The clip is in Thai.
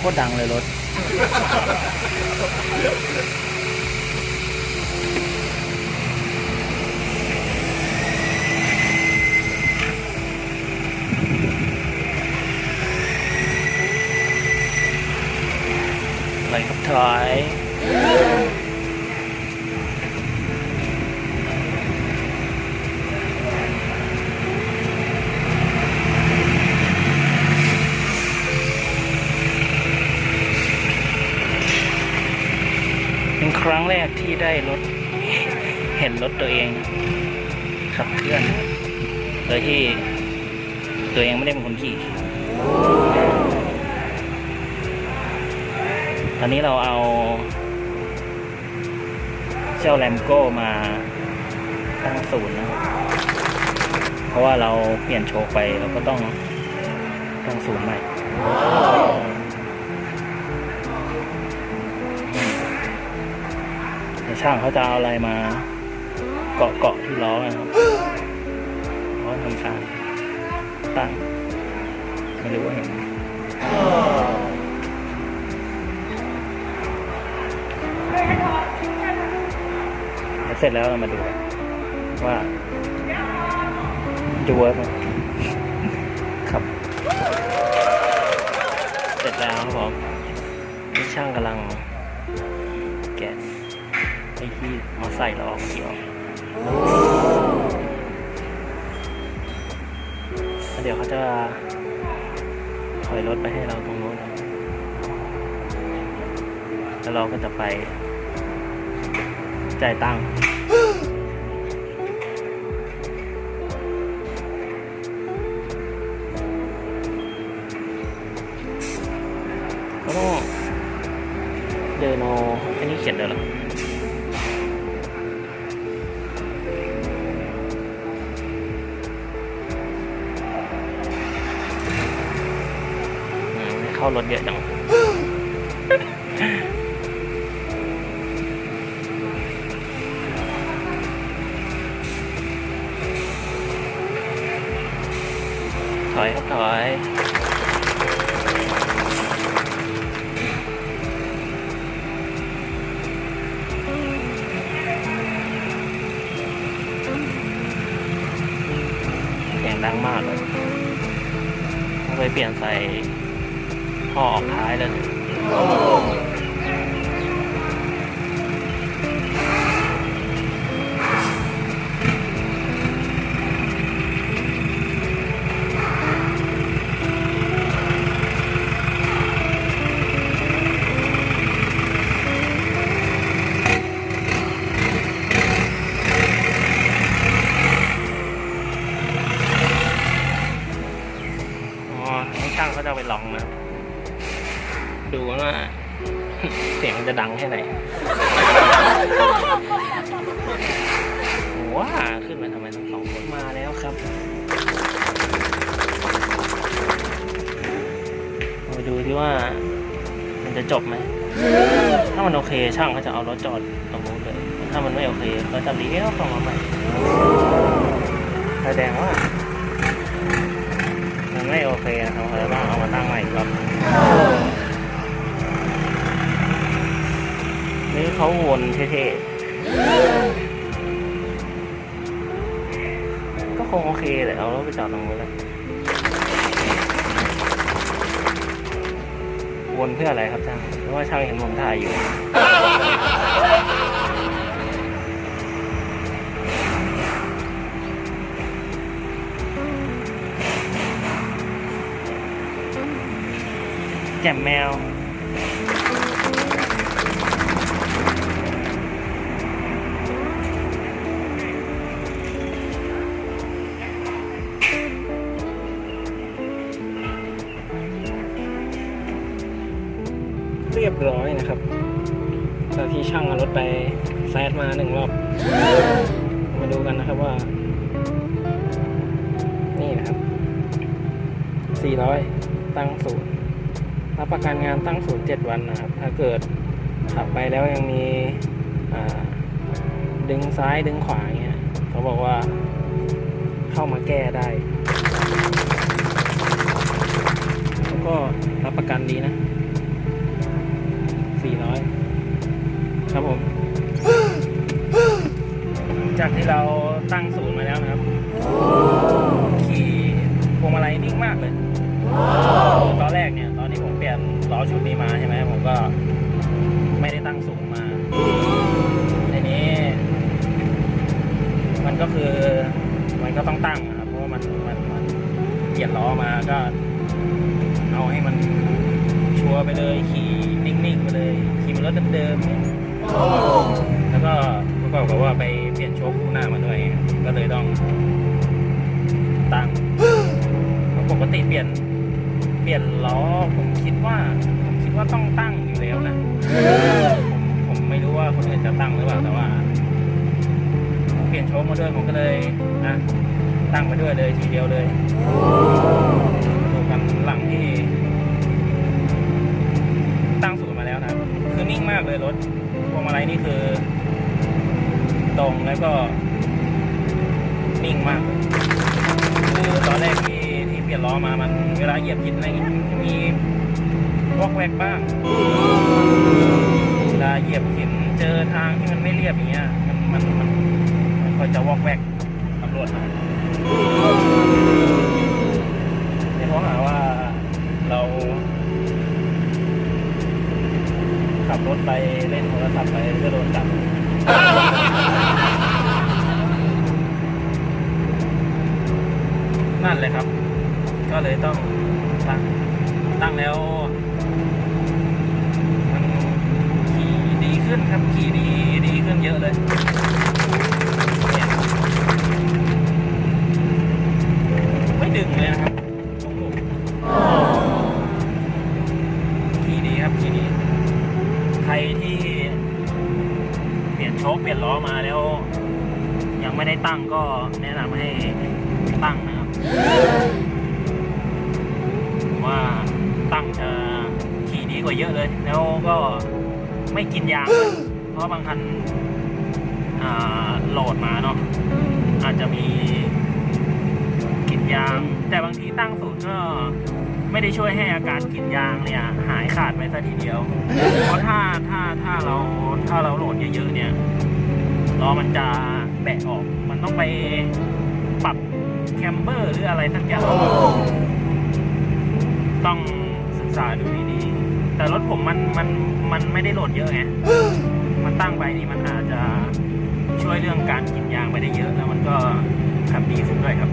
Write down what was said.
โคตรดังเลยรถถอยครับถอย ครั้งแรกที่ได้รถ เห็นรถตัวเอง ขับเคลื่อน โดยที่ตัวเองไม่ได้เป็นคนขี่ ตอนนี้เราเอาเจ้าแลมโก้มาตั้งศูนย์นะครับ เพราะว่าเราเปลี่ยนโชคไปเราก็ต้องตั้งศูนย์ใหม่ ช่างเขาจะเอาอะไรมาเกาะเกาะที่ล้อนะครับล้อทำการตั้งไม่รู้ว่าเห็นเสร็จแล้วเรามาดูว่าจะเวิร์กไหมครับ เสร็จแล้วครับผมช่างกำลัง ใส่เราออกเกี่ยวเดี๋ยวเขาจะถอยรถไปให้เราตรงโน้นแล้วเราก็จะไป จ่ายตังค์ก็ต้องเดินเอาอันนี้เขียนเดินหรอ เข้ารถเยอะจังถอยครับถอยเสียงดังมากเลยต้องไปเปลี่ยนใส่ ท่อออกท้ายแล้วเนี่ยอ๋อช่างเขาจะไปลองนะ ดูว่าเสียงจะดังแค่ไหนว้าขึ้นมาทำไมทั้งสองคนมาแล้วครับมาดูที่ว่า มันจะจบไหม ถ้ามันโอเคช่างเขาจะเอารถจอดตรงนู้นเลย ถ้ามันไม่โอเคเขาจะเลี้ยวเข้ามาใหม่แสดงว่า มันไม่โอเคนะครับเขาจะต้องเอามาตั้งใหม่อีกรอบ หนึ่งนี่เขาวนเท่ๆ ก็คงโอเคแหละเอารถไปจอดตรงนู้นเลยวนเพื่ออะไรครับช่างเพราะว่าช่างเห็นผมถ่ายอยู่แจ่มแมว รียบร้อยนะครับตอนที่ช่างเอารถไปแซดมาหนึ่งรอบ มาดูกันนะครับว่า นี่นะครับ 400 ตั้งศูนย์รับประกันงานตั้งศูนย์เจ็ดวันนะครับ ถ้าเกิดขับไปแล้วยังมีดึงซ้ายดึงขวาเงี้ยเขาบอกว่าเข้ามาแก้ได้ แล้วก็รับประกันดีนะ ที่เราตั้งศูนย์มาแล้วนะครับ ขี่พวงมาลัยนิ่งมากเลยตอนแรกเนี่ย ตอนที่ผมเปลี่ยนล้อชุดนี้มาใช่ไหมผมก็ไม่ได้ตั้งสูงมาทีนี้ มันก็คือมันก็ต้องตั้งอะครับ เพราะว่ามันมันมันเปลี่ยนล้อมาก็ เอาให้มันชัวร์ไปเลยขี่นิ่งๆไปเลยขี่มันรถเดิมๆเนี่ยแล้วก็ประกอบกับว่าไป ชคคู่หน้ามาด้วยไงก็เลยต้องตั้งเพราะปกติเปลี่ยน เปลี่ยนล้อผมคิดว่า ผมคิดว่าต้องตั้งอยู่แล้วนะผมผมไม่รู้ว่าคนอื่นจะตั้งหรือเปล่าแต่ว่าเปลี่ยนโชคมาด้วยผมก็เลยนะตั้งมาด้วยเลยทีเดียวเลยดูกันหลังที่ ตั้งสูตรมาแล้วนะครับคือนิ่งมากเลยรถพวงมาลัยนี่คือ ตรงแล้วก็นิ่งมากคือตอนแรกที่ที่เปลี่ยนล้อมามันเวลาเหยียบหินอะไรอย่างงี้ยมีวอกแวกบ้างเวลาเหยียบหินเจอทางที่มันไม่เรียบอย่างเงี้ยมันมันมันมันคอยจะวอกแวกตำรวจมาเดี๋ยวเขาหาว่าเราขับรถไปเล่นโทรศัพท์ไปก็โดนจับ นั่นเลยครับ ก็เลยต้องตั้งตั้งแล้วมันขี่ดีขึ้นครับขี่ดีดีขึ้นเยอะเลยไม่ดึงเลยนะครับโอ้โหขี่ดีครับขี่ดี ใครที่เปลี่ยนโชคเปลี่ยนล้อมาแล้ว ยังไม่ได้ตั้งก็แนะนำให้ตั้งนะครับ ว่าตั้งจะขี่ดีกว่าเยอะเลย แล้วก็ไม่กินยางเลยเพราะบางคันอ่าโหลดมาเนาะอาจจะมีกินยาง แต่บางทีตั้งสูตรก็ไม่ได้ช่วยให้อาการกินยางเนี่ย หายขาดไปซะทีเดียว เพราะถ้าถ้าถ้าเราถ้าเราโหลดเยอะๆเนี่ยล้อมันจะแบะออก มันต้องไปปรับ แคมเบอร์หรืออะไรสักอย่างต้องศึกษาดูดีๆ แต่รถผมมันมันมันไม่ได้โหลดเยอะไง มันตั้งไปนี่มันอาจจะช่วยเรื่องการกินยางไปได้เยอะ แล้วมันก็ขับดีขึ้นด้วยครับ